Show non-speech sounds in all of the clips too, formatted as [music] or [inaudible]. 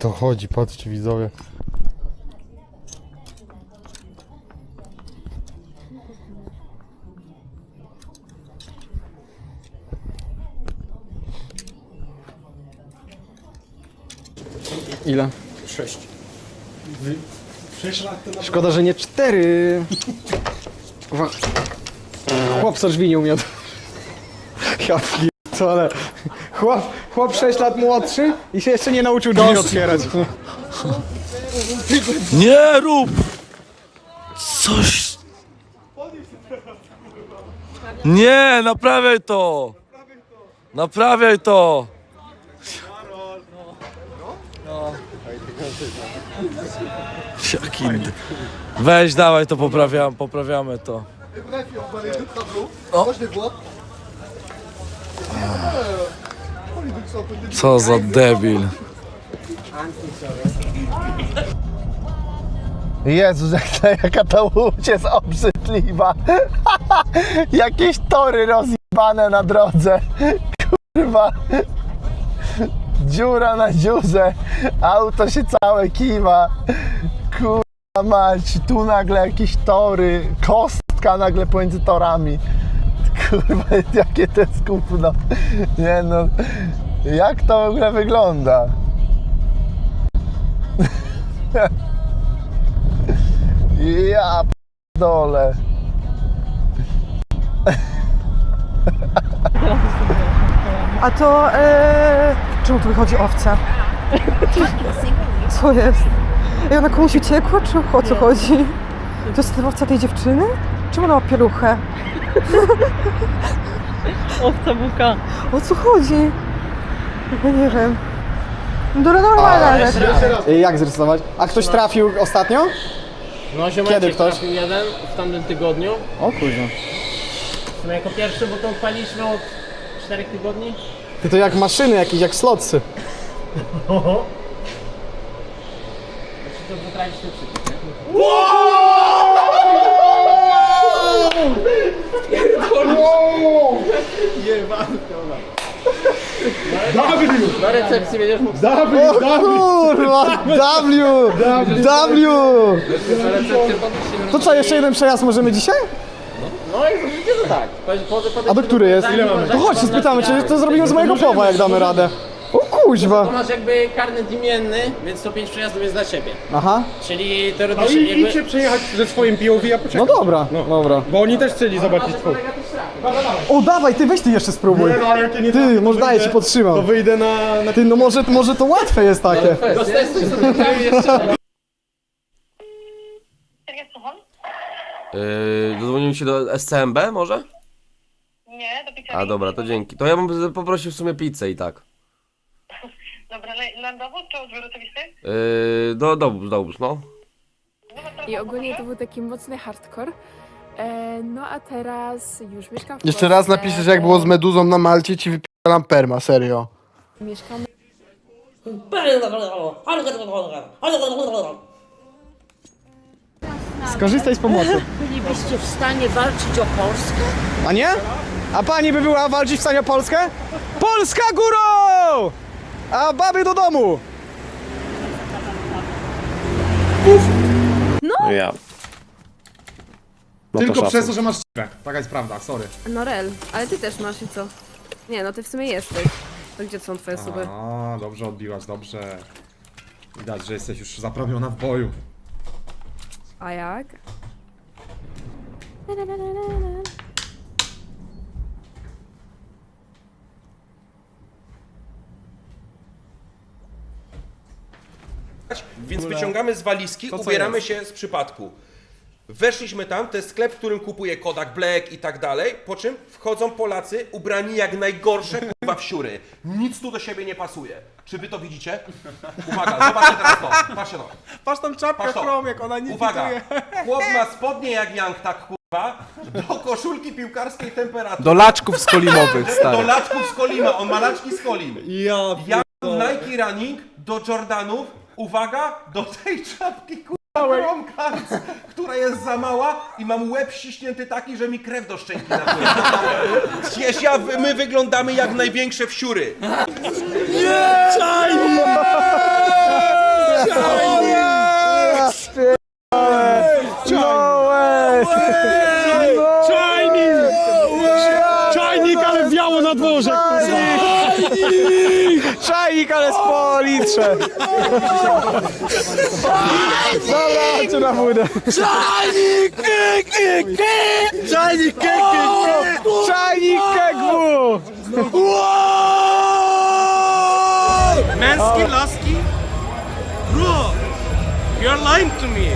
to chodzi, patrzcie widzowie. Ile? Sześć. Szkoda, że nie cztery. Kurwa. Chłop co drzwi nie umiał. [laughs] Ja ale Chłop, chłop 6 lat młodszy i się jeszcze nie nauczył drzwi otwierać. Nie rób! Coś... Nie, naprawiaj to! Naprawiaj to! Jaki... Weź, dawaj to poprawiam, poprawiamy to. O. Co za debil. Ta, jaka ta łódź jest obrzydliwa. [laughs] Jakieś tory rozjebane na drodze. Kurwa. Dziura na dziurze. Auto się całe kiwa. Kurwa mać. Tu nagle jakieś tory. Kostka nagle pomiędzy torami. Kurwa, [laughs] jakie to jest gówno. Nie no. Jak to w ogóle wygląda? [laughs] Ja dole. A to e, czemu tu wychodzi owca? Co jest? I ona komuś uciekła, czy o co chodzi? To jest ta owca tej dziewczyny? Czemu ona ma pieluchę? [laughs] Owca buka. O co chodzi? Ja nie wiem. Dobra, normalna rzecz. Jak zrysować? A ktoś trafił ostatnio? No Kiedy ktoś? trafił jeden w tamtym tygodniu. O kurwa. No jako pierwszy, bo to odpaliśmy od 4 tygodni. Ty to jak maszyny jakieś, jak slotsy. [laughs] To potrafisz to przyjść. Na recepcji będziesz mógł Kurwa! W! W! na recepcję podnieść się To co, jeszcze jeden przejazd możemy dzisiaj? No i możecie to tak. A do który jest? To chodź, spytamy, czy to zrobimy z mojego powa, jak damy radę. O To kuźwa! masz jakby karnet imienny, więc to 5 przejazdów jest dla ciebie. Aha, Czyli No teoretycznie i jakby... idźcie przejechać ze swoim POV, a no poczekaj. dobra, dobra. Bo oni też chcieli zobaczyć twój. O dawaj, ty weź ty jeszcze spróbuj. No, ale jak ja nie Ty, trafię, może daję ci podtrzymam. To wyjdę na... na... Ty, no może, może to łatwe jest takie. Roztestuj sobie prawie jeszcze. Yy, dodzwonił się do SCMB może? Nie, do pizzerii. A dobra, to dzięki. To ja bym poprosił w sumie pizzę i tak. Dobra, na, na dowód czy odbiór oczywisty? Yy, do, do, dobóż, no. Numer I ogólnie to był taki mocny hardcore. E, no a teraz już mieszkam w Jeszcze raz Polsce, napiszesz, jak było z meduzą na Malcie, ci wypieram perma, serio. Mieszkam Skorzystaj z pomocy. [laughs] Bylibyście w stanie walczyć o Polskę? A nie? A pani by była walczyć w stanie o Polskę? Polska górą! A baby do domu! Ja. Tylko przez to, że masz Taka jest prawda, sorry. Norel, ale ty też masz i co? Nie, no ty w sumie jesteś. To gdzie są twoje suby? A, dobrze odbiłaś, dobrze. Widać, że jesteś już zaprawiona w boju. A jak? Więc wyciągamy z walizki, ubieramy się z przypadku. Weszliśmy tam, to jest sklep, w którym kupuje Kodak Black i tak dalej, po czym wchodzą Polacy ubrani jak najgorsze kurwa wsiury. Nic tu do siebie nie pasuje. Czy wy to widzicie? Uwaga, [laughs] zobaczcie teraz to. Patrzcie to. Patrz tam czapkę Patrz to. chrom, jak ona nie Uwaga, chłop ma [laughs] spodnie jak Young, tak kurwa, do koszulki piłkarskiej temperatury. Do laczków skolimowych, [laughs] Do stary. laczków z Kolima, on ma laczki z Kolim. Ja... Ja Nike Running do Jordanów, Uwaga, do tej czapki kurwa kromka, która jest za mała i mam łeb ściśnięty taki, że mi krew do szczęki napływa. Ja, my wyglądamy jak największe wsiury. No way! Czajnik! Czajnik, ale wiało na dworze! kurwa po litrze. Dobra, chodźcie na budę. Czajnik! Czajnik! Czajnik kegwu! Mansky, Lasky? Bro, you're lying to me.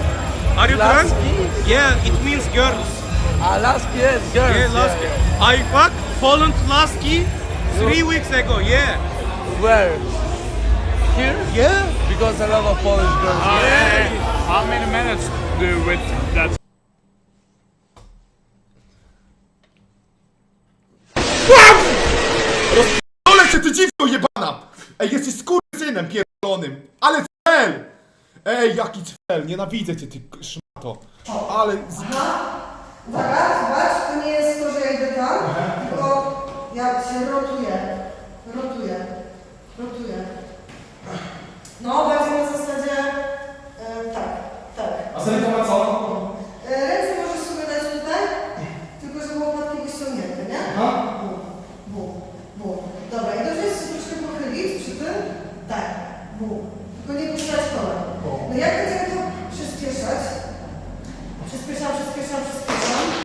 Are you drunk? Yeah, it means girls. A laski jest, girls. Yeah, Lasky. I fucked Poland Lasky three weeks ago, yeah. Where? Here? Yeah? Because a lot of Polish girls. How many minutes do you with that? Ale cię ty dziwko jebana! Ej, jesteś skurwysynem pierdolonym! Ale cel! Ej, jaki cel! Nienawidzę cię, ty szmato! Ale... Z... Uwaga, zobacz, to nie jest to, że ja idę tam, tylko ja się rotuję. Rotuję.